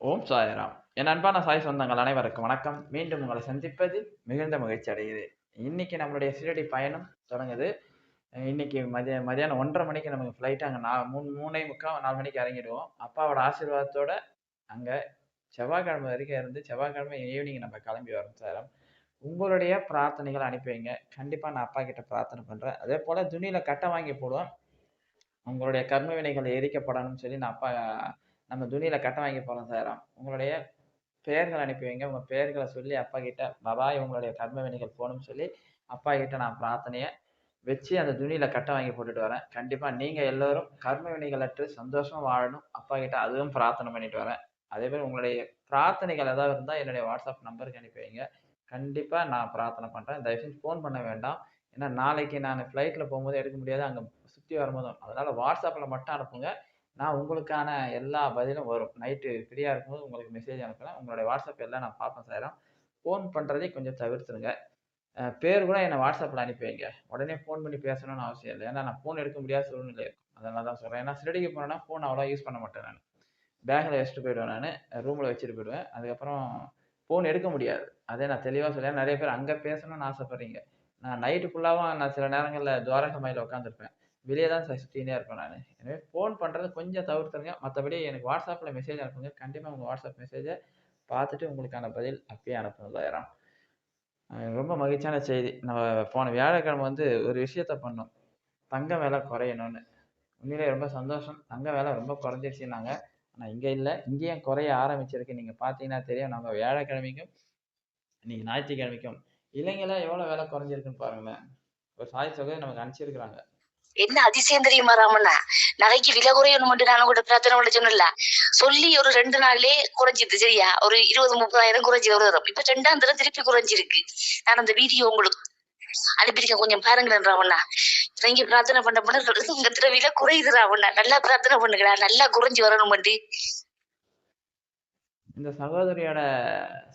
ஓம் சாய்ராம். என் அன்பான சாய் சொந்தங்கள் அனைவருக்கும் வணக்கம். மீண்டும் உங்களை சந்திப்பதில் மிகுந்த மகிழ்ச்சி அடையுது இன்னைக்கு நம்மளுடைய சீரடி பயணம் தொடங்குது. இன்னைக்கு மதிய மதியானம் ஒன்றரை மணிக்கு நமக்கு ஃப்ளைட் அங்கே நான் மூணு மூணே முக்கால் நாலு மணிக்கு இறங்கிடுவோம். அப்பாவோட ஆசீர்வாதத்தோட அங்கே செவ்வாய்க்கிழமை வரைக்கும் இருந்து செவ்வாய்க்கிழமை ஈவினிங் நம்ம கிளம்பி வரோம் சாரம் உங்களுடைய பிரார்த்தனைகளை அனுப்பி வைங்க. கண்டிப்பாக நான் அப்பா கிட்ட பிரார்த்தனை பண்ணுறேன் அதே போல் துணியில் கட்டை வாங்கி போடுவோம். உங்களுடைய கர்ம வினைகள் எரிக்கப்படணும்னு சொல்லி நான் அப்பா நம்ம துணியில் கட்ட வாங்கி போகிறோம் சார் உங்களுடைய பெயர்கள் அனுப்பி வைங்க. உங்கள் பெயர்களை சொல்லி அப்பா கிட்ட பாபா இவங்களுடைய கர்ம வினைகள் போகணும்னு சொல்லி அப்பா கிட்ட நான் பிரார்த்தனையை வச்சு அந்த துணியில் கட்ட வாங்கி போட்டுட்டு வரேன். கண்டிப்பாக நீங்கள் எல்லோரும் கர்ம வினைகளற்று சந்தோஷமா வாழணும். அப்பா கிட்ட அதுவும் பிரார்த்தனை பண்ணிட்டு வரேன். அதே மாதிரி உங்களுடைய பிரார்த்தனைகள் ஏதாவது இருந்தால் என்னுடைய வாட்ஸ்அப் நம்பருக்கு அனுப்பி வைங்க. கண்டிப்பாக நான் பிரார்த்தனை பண்ணுறேன் தயவுசெய்து ஃபோன் பண்ண வேண்டாம். ஏன்னா நாளைக்கு நான் ஃப்ளைட்டில் போகும்போது எடுக்க முடியாது. அங்கே சுற்றி வரும்போதும். அதனால் வாட்ஸ்அப்பில் மட்டும் அனுப்புங்க. நான் உங்களுக்கான எல்லா பதிலும் வரும். நைட்டு ஃப்ரீயாக இருக்கும்போது உங்களுக்கு மெசேஜ் அனுப்புகிறேன் உங்களுடைய வாட்ஸ்அப் எல்லாம் நான் பார்ப்பேன் சாயிரம் ஃபோன் பண்ணுறதே கொஞ்சம் தவிர்த்துருங்க. பேர் கூட என்னை வாட்ஸ்அப்பில் அனுப்பி வைங்க உடனே ஃபோன் பண்ணி பேசணும்னு அவசியம் இல்லை. ஏன்னா நான் ஃபோன் எடுக்க முடியாத சூழ்நிலை இருக்கும். அதனால தான் சொல்கிறேன் ஏன்னா சிலடிக்கு போனேன்னா ஃபோன் அவ்வளோ யூஸ் பண்ண மாட்டேன் நான். பேக்கில் வச்சுட்டு போயிடுவேன் நான். ரூமில் வச்சுட்டு போயிடுவேன். அதுக்கப்புறம் ஃபோன் எடுக்க முடியாது. அதே நான் தெளிவாக சொல்லேன் நிறைய பேர் அங்கே பேசணும்னு ஆசைப்பட்றீங்க. நான் நைட்டு ஃபுல்லாகவும் நான் சில நேரங்களில் துவாரகமாயில் உட்காந்துருப்பேன் வெளியே தான் சுற்றினே இருப்பேன் நான். எனவே ஃபோன் பண்ணுறது கொஞ்சம் தவிர்த்துருங்க. மற்றபடி எனக்கு வாட்ஸ்அப்பில் மெசேஜ் அனுப்புங்க. கண்டிப்பாக உங்கள் வாட்ஸ்அப் மெசேஜை பார்த்துட்டு உங்களுக்கான பதில் அப்பயே அனுப்புனதாயிரம் ரொம்ப மகிழ்ச்சியான செய்தி. நம்ம போன வியாழக்கிழமை வந்து ஒரு விஷயத்த பண்ணோம். தங்க விலை குறையணும்னு. உண்மையிலே ரொம்ப சந்தோஷம். தங்க விலை ரொம்ப குறைஞ்சிருச்சுனாங்க ஆனால் இங்கே இல்லை. இங்கேயும் குறைய ஆரம்பிச்சிருக்கு. நீங்கள் பார்த்தீங்கன்னா தெரியும். நம்ம வியாழக்கிழமைக்கும் இன்னைக்கு ஞாயிற்றுக்கிழமைக்கும். இளைஞர்களாக எவ்வளோ விலை குறைஞ்சிருக்குன்னு பாருங்களேன். ஒரு சாய் தொகை நமக்கு அனுப்பிச்சிருக்கிறாங்க. என்ன அதிசயம் தெரியுமா ராமண்ணா? நகைக்கு விலை குறையணும் மட்டும் நானும் கூட பிரார்த்தனை பண்ண சொன்னல சொல்லி ஒரு ரெண்டு நாள்லயே குறைஞ்சிது சரியா? ஒரு இருபது முப்பதாயிரம் குறைஞ்சி வருது இப்ப ரெண்டாம் தடவை திருப்பி குறைஞ்சிருக்கு. நான் அந்த வீடியோ உங்களுக்கு அனுப்பியிருக்கேன். கொஞ்சம் பாருங்களேன் ராவண்ணா இறங்கி பிரார்த்தனை பண்ண பண்ண உங்க திர விலை குறையுது ராவண்ணா நல்லா பிரார்த்தனை பண்ணுங்களா நல்லா குறைஞ்சி வரணும் மட்டும். இந்த சகோதரியோட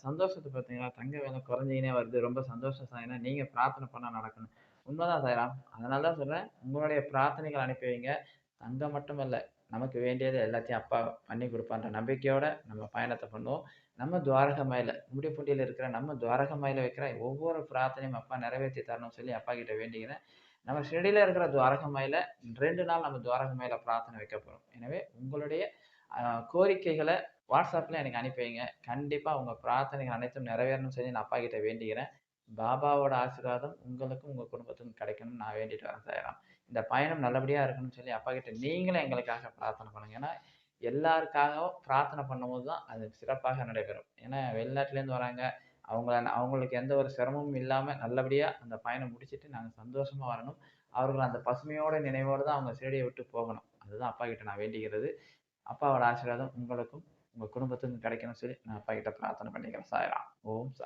சந்தோஷத்தை பார்த்தீங்களா? தங்க வேலை குறைஞ்சிக்கினே வருது. ரொம்ப சந்தோஷம். சாயினா நீங்க பிரார்த்தனை பண்ண நடக்கணும். உண்மைதான் சாய்ராம். அதனால தான் சொல்கிறேன் உங்களுடைய பிரார்த்தனைகள் அனுப்பி வைங்க. தங்கம் மட்டும் இல்லை நமக்கு வேண்டியது எல்லாத்தையும் அப்பா பண்ணி கொடுப்பான்ற நம்பிக்கையோட நம்ம பயணத்தை பண்ணுவோம். நம்ம துவாரக மயில முடிப்பூண்டியில் இருக்கிற நம்ம துவாரக மயில வைக்கிற ஒவ்வொரு பிரார்த்தனையும் அப்பா நிறைவேற்றி தரணும்னு சொல்லி அப்பா கிட்ட வேண்டிக்கிறேன். நம்ம ஷெடியில் இருக்கிற துவாரக மயில ரெண்டு நாள் நம்ம துவாரக மயில பிரார்த்தனை வைக்க போகிறோம் எனவே உங்களுடைய கோரிக்கைகளை வாட்ஸ்அப்பில் எனக்கு அனுப்பி வைங்க. கண்டிப்பாக உங்கள் பிரார்த்தனைகள் அனைத்தும் நிறைவேறணும்னு சொல்லி நான் அப்பா கிட்ட வேண்டிக்கிறேன். பாபாவோட ஆசீர்வாதம் உங்களுக்கும் உங்கள் குடும்பத்துக்கும் கிடைக்கணும்னு நான் வேண்டிட்டு வரேன் சாயராம். இந்த பயணம் நல்லபடியாக இருக்கணும்னு சொல்லி அப்பா கிட்ட நீங்களும் எங்களுக்காக பிரார்த்தனை பண்ணுங்க. ஏன்னா எல்லாருக்காகவும் பிரார்த்தனை பண்ணும்போது தான் அது சிறப்பாக நடைபெறும். ஏன்னா வெளிநாட்டிலேருந்து வராங்க. அவங்கள அவங்களுக்கு எந்த ஒரு சிரமமும் இல்லாமல் நல்லபடியாக அந்த பயணம் முடிச்சுட்டு நாங்கள் சந்தோஷமாக வரணும். அவர்கள் அந்த பசுமையோட நினைவோடு தான் அவங்க சேடியை விட்டு போகணும். அதுதான் அப்பா கிட்ட நான் வேண்டிக்கிறது. அப்பாவோட ஆசீர்வாதம் உங்களுக்கும் உங்கள் குடும்பத்துக்கும் கிடைக்கணும்னு சொல்லி நான் அப்பா கிட்ட பிரார்த்தனை பண்ணிக்கிறேன் சாயராம். ஓம் சா